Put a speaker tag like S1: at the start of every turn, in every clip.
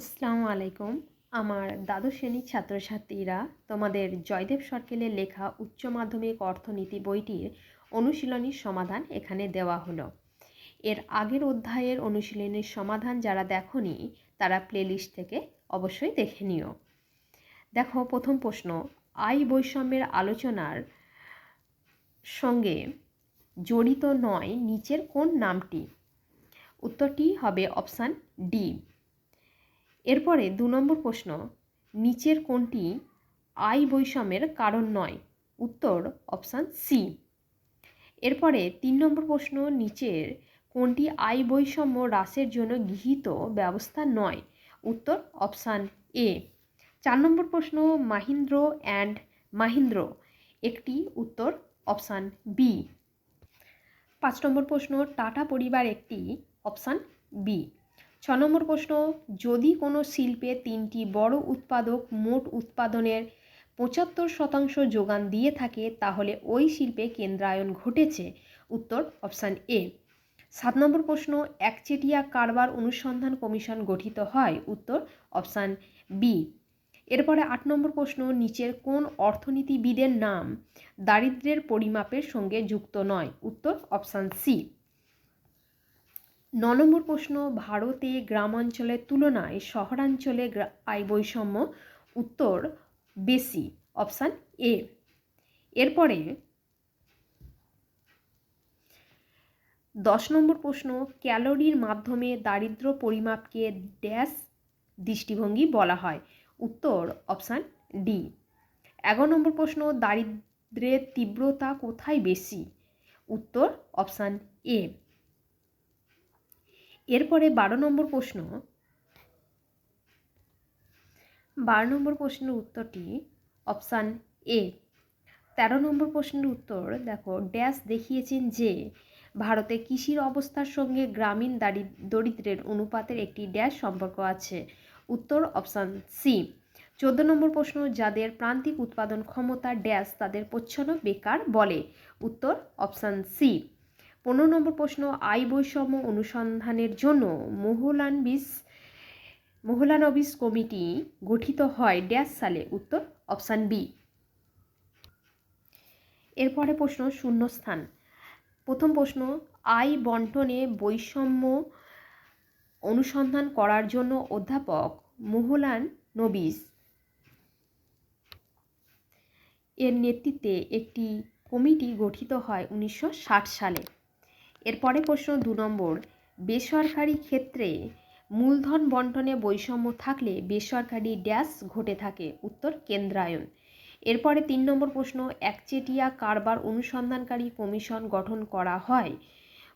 S1: আসসালামু আলাইকুম। আমার দ্বাদশ শ্রেণির ছাত্রছাত্রীরা তোমাদের জয়দেব সরকেলের লেখা উচ্চ মাধ্যমিক অর্থনীতি বইটির অনুশীলনীর সমাধান এখানে দেওয়া হলো। এর আগের অধ্যায়ের অনুশীলনীর সমাধান যারা দেখনি, তারা প্লেলিস্ট থেকে অবশ্যই দেখে নিও। দেখো, প্রথম প্রশ্ন আয় বৈষম্যের আলোচনার সঙ্গে জড়িত নয় নিচের কোন নামটি? উত্তরটি হবে অপশান ডি। এরপরে দু নম্বর প্রশ্ন, নিচের কোনটি আয় বৈষম্যের কারণ নয়? উত্তর অপশান সি এরপরে তিন নম্বর প্রশ্ন, নিচের কোনটি আয় বৈষম্য হ্রাসের জন্য গৃহীত ব্যবস্থা নয়? উত্তর অপশান এ চার নম্বর প্রশ্ন, মাহিন্দ্র অ্যান্ড মাহিন্দ্র। একটি উত্তর অপশান বি পাঁচ নম্বর প্রশ্ন, টাটা পরিবার একটি অপশান বি ছ নম্বর প্রশ্ন, যদি কোনো শিল্পে তিনটি বড় উৎপাদক মোট উৎপাদনের পঁচাত্তর শতাংশ যোগান দিয়ে থাকে, তাহলে ওই শিল্পে কেন্দ্রায়ন ঘটেছে? উত্তর অপশান এ। সাত নম্বর প্রশ্ন, একচেটিয়া কারবার অনুসন্ধান কমিশন গঠিত হয়? উত্তর অপশান বি। এরপরে আট নম্বর প্রশ্ন, নিচের কোন অর্থনীতিবিদের নাম দারিদ্র্যের পরিমাপের সঙ্গে যুক্ত নয়? উত্তর অপশান সি। ন নম্বর প্রশ্ন, ভারতে গ্রামাঞ্চলের তুলনায় শহরাঞ্চলে আয় বৈষম্য উত্তর বেশি, অপশান এ। এরপরে দশ নম্বর প্রশ্ন, ক্যালোরির মাধ্যমে দারিদ্র পরিমাপকে ড্যাশ দৃষ্টিভঙ্গি বলা হয়, উত্তর অপশান ডি। এগারো নম্বর প্রশ্ন, দারিদ্রের তীব্রতা কোথায় বেশি? উত্তর অপশান এ। এরপরে বারো নম্বর প্রশ্ন। বারো নম্বর প্রশ্নের উত্তরটি অপশান এ। তেরো নম্বর প্রশ্নের উত্তর, দেখো, ড্যাশ দেখিয়েছেন যে, ভারতে কৃষির অবস্থার সঙ্গে গ্রামীণ দারি দরিদ্রের অনুপাতের একটি ড্যাশ সম্পর্ক আছে। উত্তর অপশান সি। চোদ্দ নম্বর প্রশ্ন, যাদের প্রান্তিক উৎপাদন ক্ষমতা ড্যাশ তাদের প্রচ্ছন্ন বেকার বলে। উত্তর অপশান সি। পনেরো নম্বর প্রশ্ন আয় বৈষম্য অনুসন্ধানের জন্য মহুলানবিস মহুলানবিস কমিটি গঠিত হয় ড্যাশ সালে। উত্তর অপশান বি। এরপরে প্রশ্ন, শূন্যস্থান। প্রথম প্রশ্ন আয় বন্টনে বৈষম্য অনুসন্ধান করার জন্য অধ্যাপক মহুলান নবিস এর নেতৃত্বে একটি কমিটি গঠিত হয় উনিশশো ষাট সালে। এরপরে প্রশ্ন দু নম্বর, বেসরকারি ক্ষেত্রে মূলধন বন্টনে বৈষম্য থাকলে বেসরকারি ড্যাশ ঘটে থাকে, উত্তর কেন্দ্রায়ন। এরপরে তিন নম্বর প্রশ্ন, একচেটিয়া কারবার অনুসন্ধানকারী কমিশন গঠন করা হয়,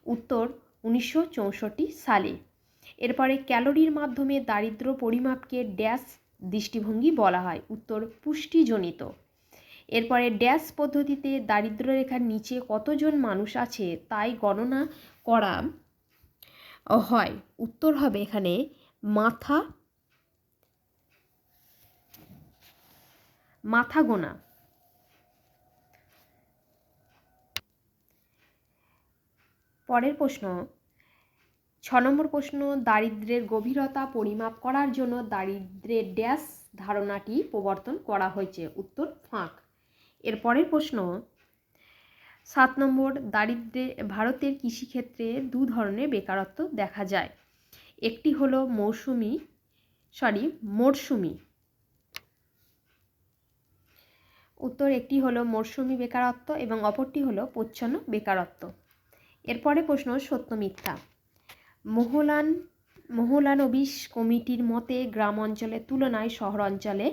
S1: উত্তর উনিশশো চৌষট্টি সালে। এরপরে ক্যালোরির মাধ্যমে দারিদ্র পরিমাপকে ড্যাশ দৃষ্টিভঙ্গি বলা হয়, উত্তর পুষ্টিজনিত। এরপরে ড্যাশ পদ্ধতিতে দারিদ্র রেখার নিচে কতজন মানুষ আছে তাই গণনা করা হয়। উত্তর হবে এখানে মাথা মাথা গোনা। পরের প্রশ্ন, ছ নম্বর প্রশ্ন দারিদ্রের গভীরতা পরিমাপ করার জন্য দারিদ্রের ড্যাশ ধারণাটি প্রবর্তন করা হয়েছে। উত্তর ফাঁক। এর পরের প্রশ্ন, সাত নম্বর, দারিদ্রে, ভারতের কৃষিক্ষেত্রে দু ধরনের বেকারত্ব দেখা যায়। একটি হলো মৌসুমি সরি মরশুমি উত্তর, একটি হলো মরশুমি বেকারত্ব এবং অপরটি হলো প্রচ্ছন্ন বেকারত্ব। এরপরে প্রশ্ন, সত্য মিথ্যা। মোহলান, মোহলানবিশ কমিটির মতে গ্রাম অঞ্চলের তুলনায় শহর অঞ্চলে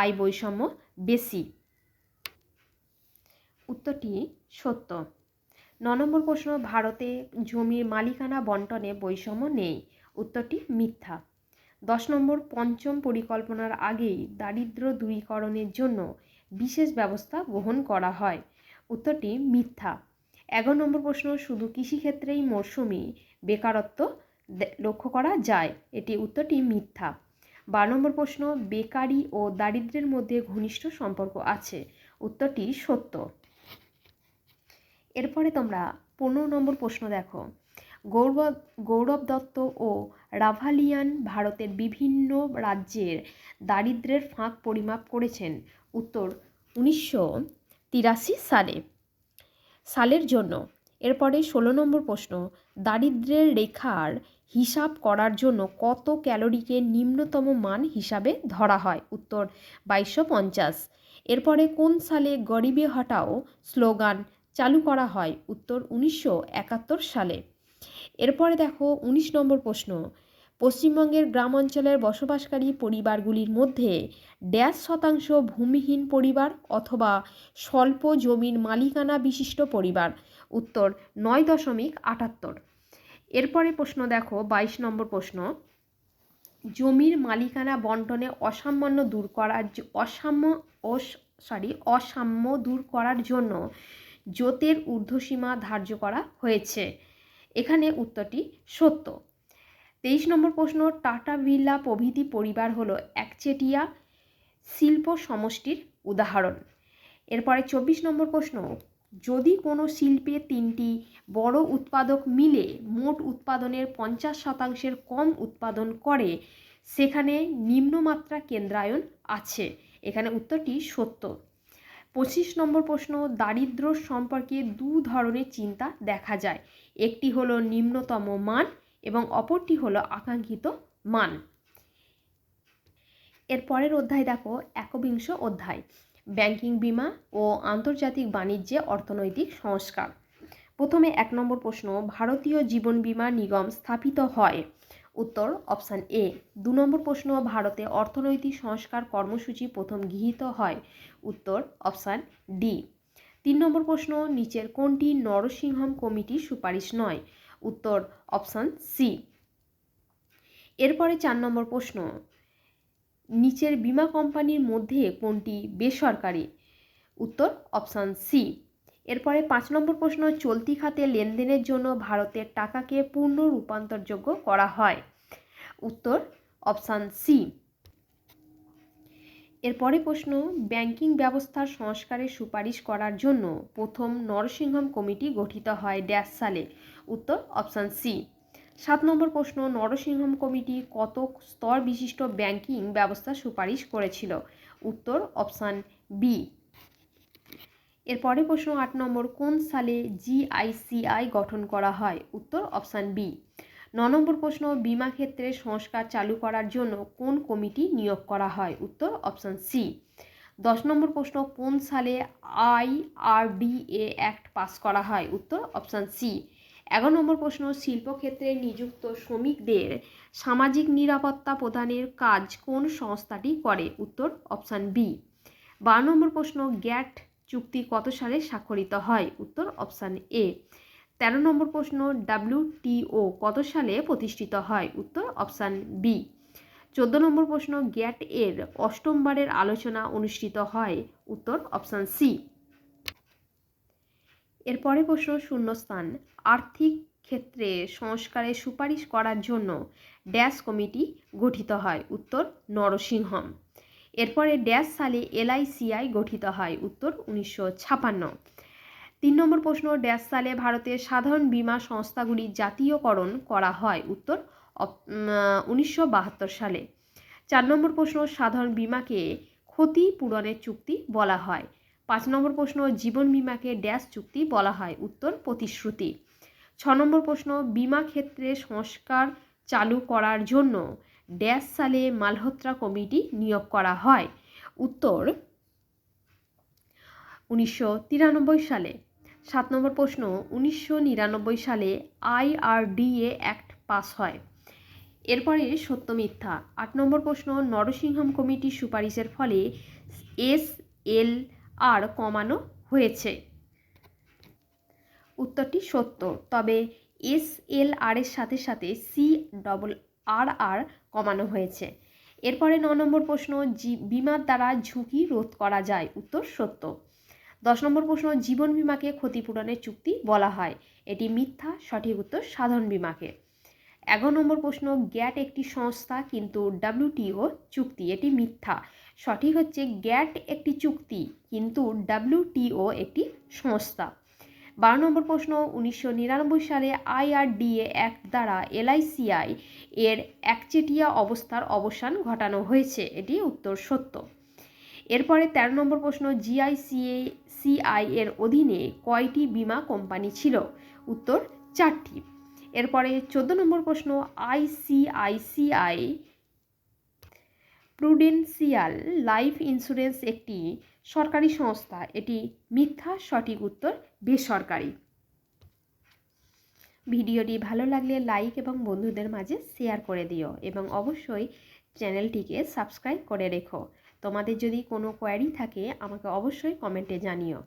S1: আয় বৈষম্য বেশি। উত্তরটি সত্য। ন নম্বর প্রশ্ন, ভারতে জমির মালিকানা বন্টনে বৈষম্য নেই। উত্তরটি মিথ্যা। দশ নম্বর, পঞ্চম পরিকল্পনার আগেই দারিদ্র দূরীকরণের জন্য বিশেষ ব্যবস্থা গ্রহণ করা হয়। উত্তরটি মিথ্যা। এগারো নম্বর প্রশ্ন, শুধু কৃষিক্ষেত্রেই মরশুমি বেকারত্ব লক্ষ্য করা যায়? এটি উত্তরটি মিথ্যা। বারো নম্বর প্রশ্ন, বেকারি ও দারিদ্রের মধ্যে ঘনিষ্ঠ সম্পর্ক আছে? উত্তরটি সত্য। এরপরে তোমরা পনেরো নম্বর প্রশ্ন দেখো। গৌরব গৌরব দত্ত ও রাভালিয়ান ভারতের বিভিন্ন রাজ্যের দারিদ্র্যের ফাঁক পরিমাপ করেছেন। উত্তর, উনিশশো তিরাশি সালে। সালের জন্য। এরপরে ষোলো নম্বর প্রশ্ন দারিদ্র্যের রেখার হিসাব করার জন্য কত ক্যালোরিকে নিম্নতম মান হিসাবে ধরা হয়? উত্তর, বাইশশো পঞ্চাশ। এরপরে কোন সালে গরিবে হটাও স্লোগান চালু করা হয়, উত্তর উনিশশো একাত্তর সালে। এরপরে দেখো, উনিশ নম্বর প্রশ্ন। পশ্চিমবঙ্গের গ্রাম অঞ্চলের বসবাসকারী পরিবারগুলির মধ্যে ড্যাশ শতাংশ ভূমিহীন পরিবার অথবা স্বল্প জমির মালিকানা বিশিষ্ট পরিবার, উত্তর নয় দশমিক আটাত্তর। এরপরে প্রশ্ন দেখো, বাইশ নম্বর প্রশ্ন। জমির মালিকানা বন্টনে অসামান্য দূর করার অসাম্য সরি অসাম্য দূর করার জন্য জোতের ঊর্ধ্বসীমা ধার্য করা হয়েছে। এখানে উত্তরটি সত্য। তেইশ নম্বর প্রশ্ন, টাটা বিড়লা প্রভৃতি পরিবার হলো একচেটিয়া শিল্প সমষ্টির উদাহরণ। এরপরে চব্বিশ নম্বর প্রশ্ন, যদি কোনো শিল্পে তিনটি বড় উৎপাদক মিলে মোট উৎপাদনের পঞ্চাশ শতাংশের কম উৎপাদন করে, সেখানে নিম্নমাত্রা কেন্দ্রায়ন আছে। এখানে উত্তরটি সত্য। পঁচিশ নম্বর প্রশ্ন দারিদ্র্য সম্পর্কে দু ধরনের চিন্তা দেখা যায়। একটি হলো নিম্নতম মান এবং অপরটি হলো আকাঙ্ক্ষিত মান। এর পরের অধ্যায় দেখো, একবিংশ অধ্যায়। ব্যাংকিং বিমা ও আন্তর্জাতিক বাণিজ্যে অর্থনৈতিক সংস্কার। প্রথমে এক নম্বর প্রশ্ন, ভারতীয় জীবন বীমা নিগম স্থাপিত হয়। উত্তর, অপশান এ। দু নম্বর প্রশ্ন, ভারতে অর্থনৈতিক সংস্কার কর্মসূচি প্রথম গৃহীত হয়? উত্তর, অপশান ডি। তিন নম্বর প্রশ্ন, নিচের কোনটি নরসিংহম কমিটির সুপারিশ নয়? উত্তর, অপশান সি। এরপরে চার নম্বর প্রশ্ন, নিচের বীমা কোম্পানির মধ্যে কোনটি বেসরকারি? উত্তর, অপশান সি। এরপরে পাঁচ নম্বর প্রশ্ন, চলতি খাতে লেনদেনের জন্য ভারতের টাকাকে পূর্ণ রূপান্তরযোগ্য করা হয়। উত্তর, অপশান সি এরপরে প্রশ্ন, ব্যাংকিং ব্যবস্থার সংস্কারের সুপারিশ করার জন্য প্রথম নরসিংহম কমিটি গঠিত হয় ড্যাশ সালে। উত্তর, অপশান সি সাত নম্বর প্রশ্ন, নরসিংহম কমিটি কত স্তর বিশিষ্ট ব্যাংকিং ব্যবস্থা সুপারিশ করেছিল? উত্তর, অপশান বি এরপরে প্রশ্ন আট নম্বর, কোন সালে জিআইসিআই গঠন করা হয়? উত্তর অপশান বি। ন নম্বর প্রশ্ন, বিমা ক্ষেত্রে সংস্কার চালু করার জন্য কোন কমিটি নিয়োগ করা হয়? উত্তর অপশান সি। দশ নম্বর প্রশ্ন, কোন সালে আইআরডিএ অ্যাক্ট পাস করা হয়? উত্তর অপশান সি। এগারো নম্বর প্রশ্ন, শিল্পক্ষেত্রে নিযুক্ত শ্রমিকদের সামাজিক নিরাপত্তা প্রদানের কাজ কোন সংস্থাটি করে? উত্তর অপশান বি। বারো নম্বর প্রশ্ন, গ্যাট চুক্তি কত সালে স্বাক্ষরিত হয়? উত্তর অপশান এ। তেরো নম্বর প্রশ্ন ডাব্লিউটিও কত সালে প্রতিষ্ঠিত হয়? উত্তর অপশান বি। চোদ্দ নম্বর প্রশ্ন, গ্যাট এর অষ্টমবারের আলোচনা অনুষ্ঠিত হয়? উত্তর অপশান সি। এরপরে প্রশ্ন, শূন্যস্থান। আর্থিক ক্ষেত্রে সংস্কারের সুপারিশ করার জন্য ড্যাশ কমিটি গঠিত হয়? উত্তর নরসিংহম। এরপরে ড্যাশ সালে এলআইসিআই গঠিত হয়, উত্তর উনিশশো ছাপান্ন। তিন নম্বর প্রশ্ন, ড্যাশ সালে ভারতের সাধারণ বীমা সংস্থাগুলি জাতীয়করণ করা হয়, উত্তর উনিশশো বাহাত্তর সালে। চার নম্বর প্রশ্ন, সাধারণ বীমাকে ক্ষতিপূরণের চুক্তি বলা হয়। পাঁচ নম্বর প্রশ্ন, জীবন বিমাকে ড্যাশ চুক্তি বলা হয়, উত্তর প্রতিশ্রুতি। ছ নম্বর প্রশ্ন, বিমা ক্ষেত্রে সংস্কার চালু করার জন্য ড্যাশ সালে মালহোত্রা কমিটি নিয়োগ করা হয়। উত্তর, উনিশশো তিরানব্বই সালে। সাত নম্বর প্রশ্ন, উনিশশো নিরানব্বই সালে আইআরডিএ অ্যাক্ট পাস হয়। এরপরে সত্য মিথ্যা। আট নম্বর প্রশ্ন, নরসিংহম কমিটির সুপারিশের ফলে এস এল আর কমানো হয়েছে। উত্তরটি সত্য। তবে এস এল আর এর সাথে সাথে সি ডবল আর আর কমানো হয়েছে। এরপরে ন নম্বর প্রশ্ন বিমার দ্বারা ঝুঁকি রোধ করা যায়? উত্তর, সত্য। দশ নম্বর প্রশ্ন, জীবন বিমাকে ক্ষতিপূরণের চুক্তি বলা হয়। এটি মিথ্যা, সঠিক উত্তর সাধারণ বিমাকে। এগারো নম্বর প্রশ্ন, গ্যাট একটি সংস্থা কিন্তু ডাব্লিউটিও চুক্তি, এটি মিথ্যা। সঠিক হচ্ছে, গ্যাট একটি চুক্তি কিন্তু ডাব্লিউটিও একটি সংস্থা। বারো নম্বর প্রশ্ন, উনিশশো নিরানব্বই সালে আইআরডিএ অ্যাক্ট দ্বারা এলআইসিআই এর একচেটিয়া অবস্থার অবসান ঘটানো হয়েছে। এটি উত্তর সত্য। এরপরে তেরো নম্বর প্রশ্ন, জিআইসিএ সিআই এর অধীনে কয়টি বীমা কোম্পানি ছিল? উত্তর, চারটি। এরপরে চোদ্দ নম্বর প্রশ্ন, আইসিআইসিআই প্রুডেন্সিয়াল লাইফ ইন্স্যুরেন্স একটি সরকারি সংস্থা। এটি মিথ্যা, সঠিক উত্তর বেসরকারি। ভিডিওটি ভালো লাগলে লাইক এবং বন্ধুদের মাঝে শেয়ার করে দিও এবং অবশ্যই চ্যানেলটিকে সাবস্ক্রাইব করে রেখো। তোমাদের যদি কোনো কোয়ারি থাকে, আমাকে অবশ্যই কমেন্টে জানিও।